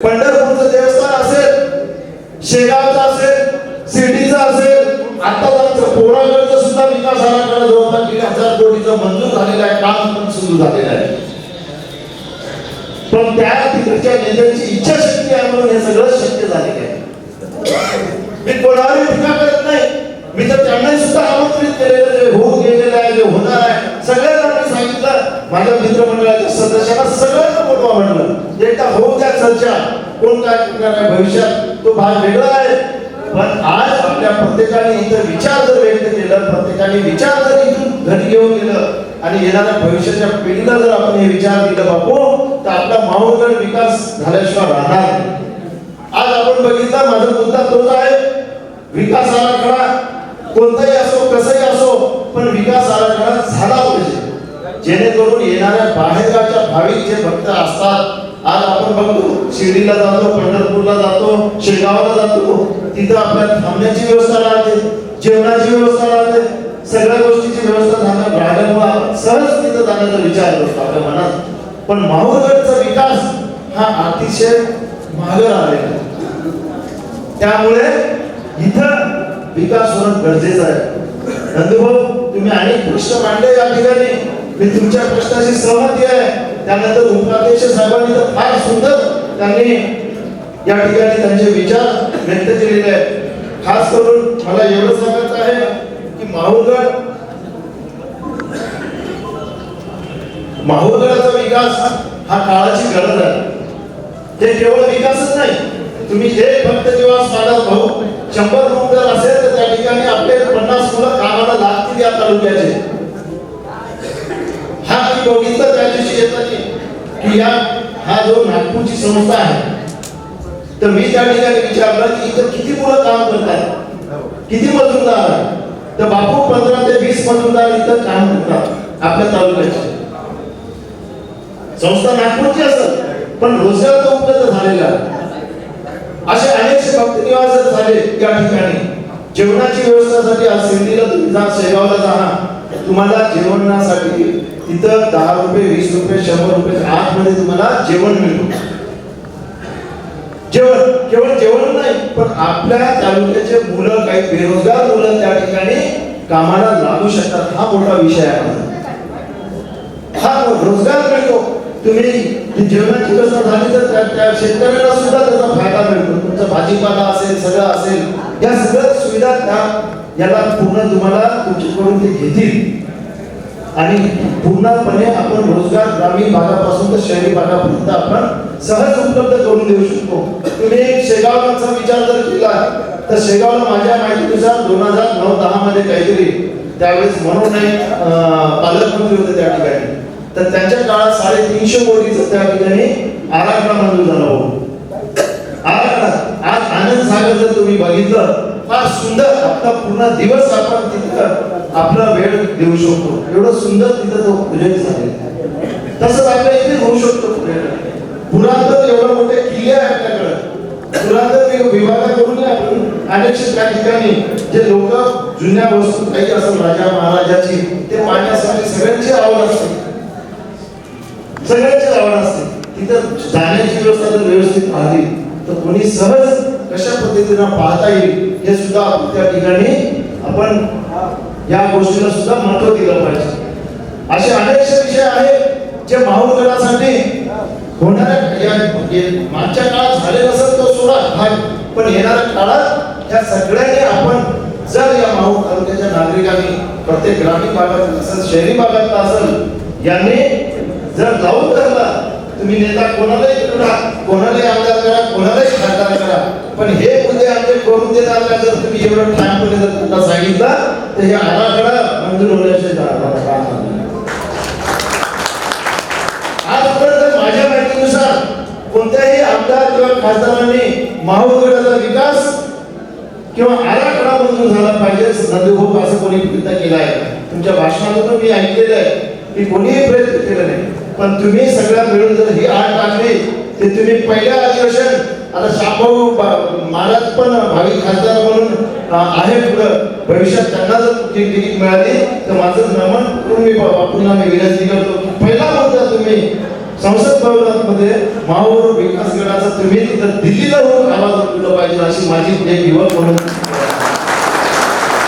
पंढरपूरचं देवस्थान असेल शेगावचं असेल सिटीचं असेल आता आमचं पोरागडचं सुद्धा विकास आराखडा जवळपास दीड हजार कोटीचं मंजूर झालेलं आहे. काम पण सुरू झालेलं आहे. पण त्या तिकडच्या नेत्यांची इच्छाशक्ती आहे म्हणून हे सगळं शक्य झालेलं आहे. मी कोणावर टीका करत नाही. मी तर त्यांनाही सुद्धा आमंत्रित केलेलं जे होऊन गेलेलं आहे जे होणार आहे. सगळ्यांना मी सांगितलं. माझ्या मित्रमंडळाच्या सदस्यांना सगळं होऊ कोण काय करणार आहे भविष्यात तो भाग वेगळा आहे. पण आज आपल्या प्रत्येकाने इथं विचार जर व्यक्त केलं प्रत्येकाने विचार जर इथून घरी घेऊन गेलं आणि येणाऱ्या भविष्याच्या पिढीला जर आपण हे विचार दिलं बापू तर आपला माहूरगड विकास झाल्याशिवाय राहणार आज आपण बघितलं माझा मुद्दा तोच आहे. विकास आराखडा कोणताही असो कसंही असो पण विकास आराखडा झाला पाहिजे. जेणेकरून येणाऱ्या बाहेरगावच्या भाविक जे भक्त असतात आज आपण बघतो शिर्डीला जातो पंढरपूरला जातो शेगावला जातो. तिथं आपल्या थांबण्याची व्यवस्था राहते जेवणाची व्यवस्था राहते सगळ्या गोष्टीची व्यवस्था झाल्या राहिल्यामुळे सहज तिथं जाण्याचा विचार करतो आपल्या मनात. पण माहूरगडचा विकास हा अतिशय मागे आलेला आहे. त्यामुळे इथं विकास होणं गरजेचं आहे. नंदूभाऊ तुम्ही अनेक प्रश्न मांडले या ठिकाणी. मी तुमच्या प्रश्नाशी सहमत त्यानंतर उपाध्यक्ष साहेबांनी तर फार सुंदर त्यांनी या ठिकाणी त्यांचे विचार व्यक्त केलेले आहेत. खास करून मला एवढं सांगायचं आहे की माहूरगड माहूरगडाचा विकास हा काळाची गरज आहे. ते केवळ विकासच नाही तुम्ही हे फक्त जेव्हा स्मारक भाऊ शंभर रूम जर असेल तर त्या ठिकाणी आपले पन्नास मुलं कामाला लागतील या तालुक्याचे. हा मी बघितलं त्या की या हा जो नागपूरची संस्था आहे तर मी त्या ठिकाणी विचारलं की इथं किती मुलं काम करतात किती मजुरदार तर बापू पंधरा ते वीस मजुरदार इथं काम करतात आपल्या तालुक्याचे. संस्था नागपूरची असत पण रोजगार तो उपलब्ध झालेला असे अनेकशे भक्त निवास झाले त्या ठिकाणी. जेवणाची व्यवस्थासाठी आज सिंधीला तुम्ही जा शेगावला जाणार तुम्हाला जेवणासाठी तिथं दहा रुपये वीस रुपये शंभर रुपये आतमध्ये तुम्हाला जेवण मिळतो. जेवण केवळ जेवण नाही पण आपल्या तालुक्याचे मुलं काही बेरोजगार मुलं त्या ठिकाणी कामाला लागू शकतात. हा मोठा विषय आहे हा रोजगार मिळतो. तुम्ही जेवणाची व्यवस्था झाली तर त्या- त्या शेतकऱ्याला सुद्धा त्याचा फायदा मिळतो. तुमचा भाजीपाला असेल सगळं असेल या सगळ्या सुविधा त्या याला पूर्ण तुम्हाला तुमच्याकडून ते घेतील. आणि पूर्णपणे आपण रोजगार ग्रामीण भागापासून तर शहरी भागापर्यंत आपण सहज उपलब्ध करून देऊ शकतो. तुम्ही शेगावचा विचार जर केला तर शेगावला माझ्या माहितीनुसार दोन हजार नऊ दहा मध्ये काहीतरी त्यावेळेस म्हणून पालकमंत्री होते त्या ठिकाणी. तर त्यांच्या काळात साडेतीनशे कोटीचं त्या ठिकाणी आराखडा मंजूर झाला हो आराखडा. आज आनंद सागर जर तुम्ही बघितलं फार सुंदर आपला पूर्ण दिवस आपण तिथं आपला वेळ देऊ शकतो. एवढं सुंदर तिथं तो प्रोजेक्ट झाले तसंच आपल्या इथे होऊ शकतो पुरातन एवढं मोठे किल्ले आहे आपल्याकडे. पुरातन विभागाकडून आपण अनेक त्या ठिकाणी जे लोक जुन्या वस्तू काही असं राजा महाराजाची ते पाहण्यासाठी सगळ्यांची आवड असते. सगळ्यांची आवड असते. तिथं जाण्याची व्यवस्था जर व्यवस्थित राहिली तर कोणी सहज कशा पद्धतीनं पाहता येईल हे सुद्धा त्या ठिकाणी आपण या गोष्टीला सुद्धा महत्त्व दिलं पाहिजे. असे अनेकशे विषय आहेत जे माहूरगडासाठी होणाऱ्या म्हणजे मागच्या काळात झाले नसेल तो सोडा भाग पण येणाऱ्या काळात या सगळ्यांनी आपण जर या माहूर तालुक्याच्या नागरिकांनी प्रत्येक ग्रामीण भागात असेल शहरी भागात असेल यांनी जर जाऊन धरला तुम्ही नेता कोणालाही निवडा कोणालाही आमदार करा कोणालाही खासदार करा. पण हे मुद्दे आमचे करून देत का जर तुम्ही एवढं ठामपणे जर त्यांना सांगितलं तर हे आराखडा मंजूर होण्याचे आजपर्यंत माझ्या माहितीनुसार कोणत्याही आमदार किंवा खासदारांनी माहूरगडाचा विकास किंवा आराखडा मंजूर झाला पाहिजे नंदुभाऊ असं कोणी प्रयत्न केला आहे. तुमच्या भाषणातून मी ऐकलेलं आहे की कोणीही प्रयत्न केला नाही. पण तुम्ही सगळ्या मिळून जर ही आठ आणली ते तुम्ही पहिल्या अधिवेशन आता शाभाऊ महाराज पण भाविक खासदार म्हणून आहे पुढं. भविष्यात त्यांना जर तिकीट मिळाली तर माझं नमन करून मी बा- बापूंना मी विनंती करतो पहिला मुद्दा तुम्ही संसद भवनामध्ये महावर विकास गटाचा तुम्ही तिथं दिल्लीला होऊन आवाज उठवला पाहिजे अशी माझी एक युवक म्हणून